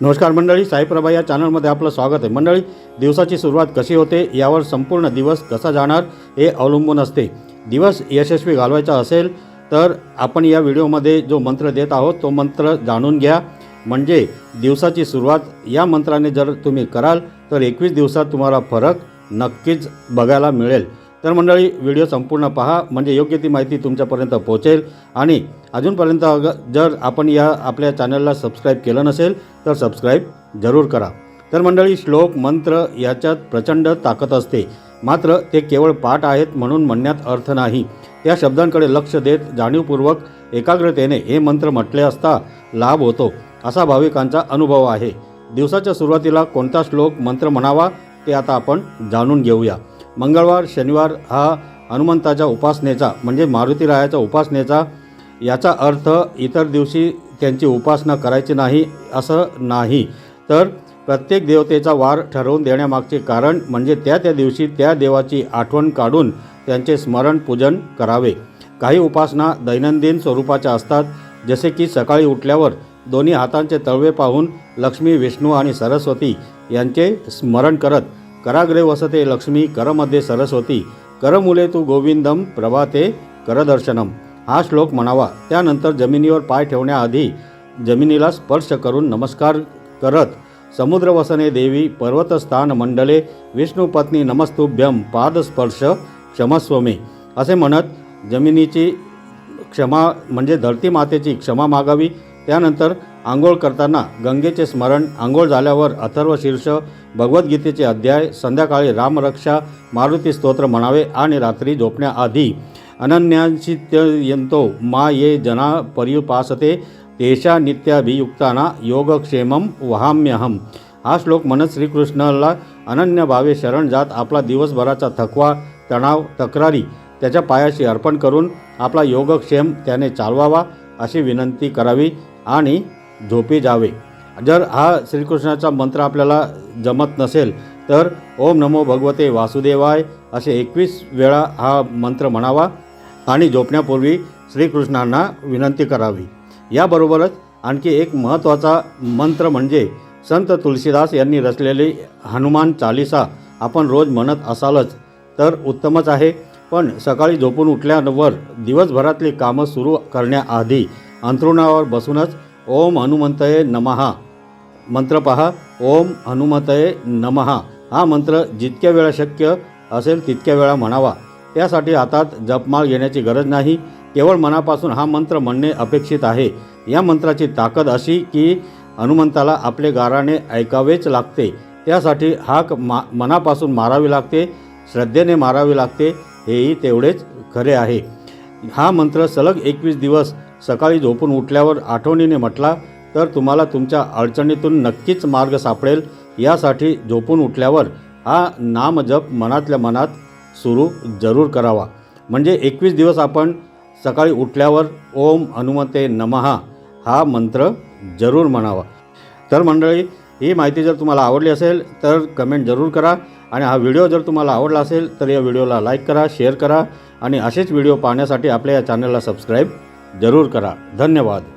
नमस्कार मंडळी साईप्रभा या चॅनलमध्ये आपलं स्वागत आहे. मंडळी दिवसाची सुरुवात कशी होते यावर संपूर्ण दिवस कसा जाणार हे अवलंबून असते. दिवस यशस्वी घालवायचा असेल तर आपण या व्हिडिओमध्ये जो मंत्र देत आहोत तो मंत्र जाणून घ्या. म्हणजे दिवसाची सुरुवात या मंत्राने जर तुम्ही कराल तर एकवीस दिवसात तुम्हाला फरक नक्कीच बघायला मिळेल. तर मंडळी व्हिडिओ संपूर्ण पहा. म्हणजे योग्य ती माहिती तुमच्यापर्यंत पोहोचेल. आणि अजूनपर्यंत अग जर आपण या आपल्या चॅनलला सबस्क्राईब केलं नसेल तर सबस्क्राईब जरूर करा. तर मंडळी श्लोक मंत्र याच्यात प्रचंड ताकद असते. मात्र ते केवळ पाठ आहेत म्हणून म्हणण्यात अर्थ नाही. त्या शब्दांकडे लक्ष देत जाणीवपूर्वक एकाग्रतेने हे मंत्र म्हटले असता लाभ होतो असा भाविकांचा अनुभव आहे. दिवसाच्या सुरुवातीला कोणता श्लोक मंत्र म्हणावा ते आता आपण जाणून घेऊया. मंगळवार शनिवार हा हनुमंताच्या उपासनेचा म्हणजे मारुतीरायाच्या उपासनेचा याचा अर्थ इतर दिवशी त्यांची उपासना करायची नाही असं नाही. तर प्रत्येक देवतेचा वार ठरवून देण्यामागचे कारण म्हणजे त्या त्या दिवशी त्या देवाची आठवण काढून त्यांचे स्मरण पूजन करावे. काही उपासना दैनंदिन स्वरूपाच्या असतात जसे की सकाळी उठल्यावर दोन्ही हातांचे तळवे पाहून लक्ष्मी विष्णू आणि सरस्वती यांचे स्मरण करत कराग्रे वसते लक्ष्मी करमध्ये सरस्वती करमुले तू गोविंदम प्रभाते करदर्शनम. हा श्लोक म्हणावा. त्यानंतर जमिनीवर पाय ठेवण्याआधी जमिनीला स्पर्श करून नमस्कार करत समुद्रवसने देवी पर्वतस्थान मंडले विष्णुपत्नी नमस्तुभ्यम पादस्पर्श क्षमस्वमे. असे म्हणत जमिनीची क्षमा म्हणजे धरती मातेची क्षमा मागावी. त्यानंतर आंघोळ करताना गंगेचे स्मरण आंघोळ झाल्यावर अथर्व शीर्ष भगवद्गीतेचे अध्याय संध्याकाळी रामरक्षा मारुती स्तोत्र म्हणावे आणि रात्री झोपण्याआधी अनन्यांशित्ययंतो मा ये जना पर्युपासते तेशा नित्याभियुक्ताना योगक्षेमम वहाम्यहम. हा श्लोक म्हणत श्रीकृष्णाला अनन्य भावे शरण जात आपला दिवसभराचा थकवा तणाव तक्रारी त्याच्या पायाशी अर्पण करून आपला योगक्षेम त्याने चालवावा अशी विनंती करावी आणि झोपी जावे. जर हा श्रीकृष्णाचा मंत्र आपल्याला जमत नसेल तर ओम नमो भगवते वासुदेवाय असे एकवीस वेळा हा मंत्र म्हणावा आणि झोपण्यापूर्वी श्रीकृष्णांना विनंती करावी. याबरोबरच आणखी एक महत्त्वाचा मंत्र म्हणजे संत तुलसीदास यांनी रचलेली हनुमान चालिसा आपण रोज म्हणत असालच तर उत्तमच आहे. पण सकाळी झोपून उठल्यावर दिवसभरातली कामं सुरू करण्याआधी अंथरुणावर बसूनच ओम हनुमंतये नमहा मंत्र पहा. ओम हनुमतये नमहा हा मंत्र जितक्या वेळा शक्य असेल तितक्या वेळा म्हणावा. त्यासाठी हातात जपमाळ घेण्याची गरज नाही. केवळ मनापासून हा मंत्र म्हणणे अपेक्षित आहे. या मंत्राची ताकद अशी की हनुमंताला आपले गाराने ऐकावेच लागते. त्यासाठी हाक मा मनापासून मारावी लागते श्रद्धेने मारावी लागते हेही तेवढेच खरे आहे. हा मंत्र सलग एकवीस दिवस सकाळी झोपून उठल्यावर आठवणीने म्हटला तर तुम्हाला तुमच्या अडचणीतून नक्कीच मार्ग सापडेल. यासाठी झोपून उठल्यावर हा नामजप मनातल्या मनात सुरू जरूर करावा. म्हणजे एकवीस दिवस आपण सकाळी उठल्यावर ओम हनुमते नमहा हा मंत्र जरूर म्हणावा. तर मंडळी ही माहिती जर तुम्हाला आवडली असेल तर कमेंट जरूर करा आणि हा व्हिडिओ जर तुम्हाला आवडला असेल तर या व्हिडिओला लाईक करा शेअर करा आणि असेच व्हिडिओ पाहण्यासाठी आपल्या या चॅनलला सबस्क्राईब जरूर करा. धन्यवाद.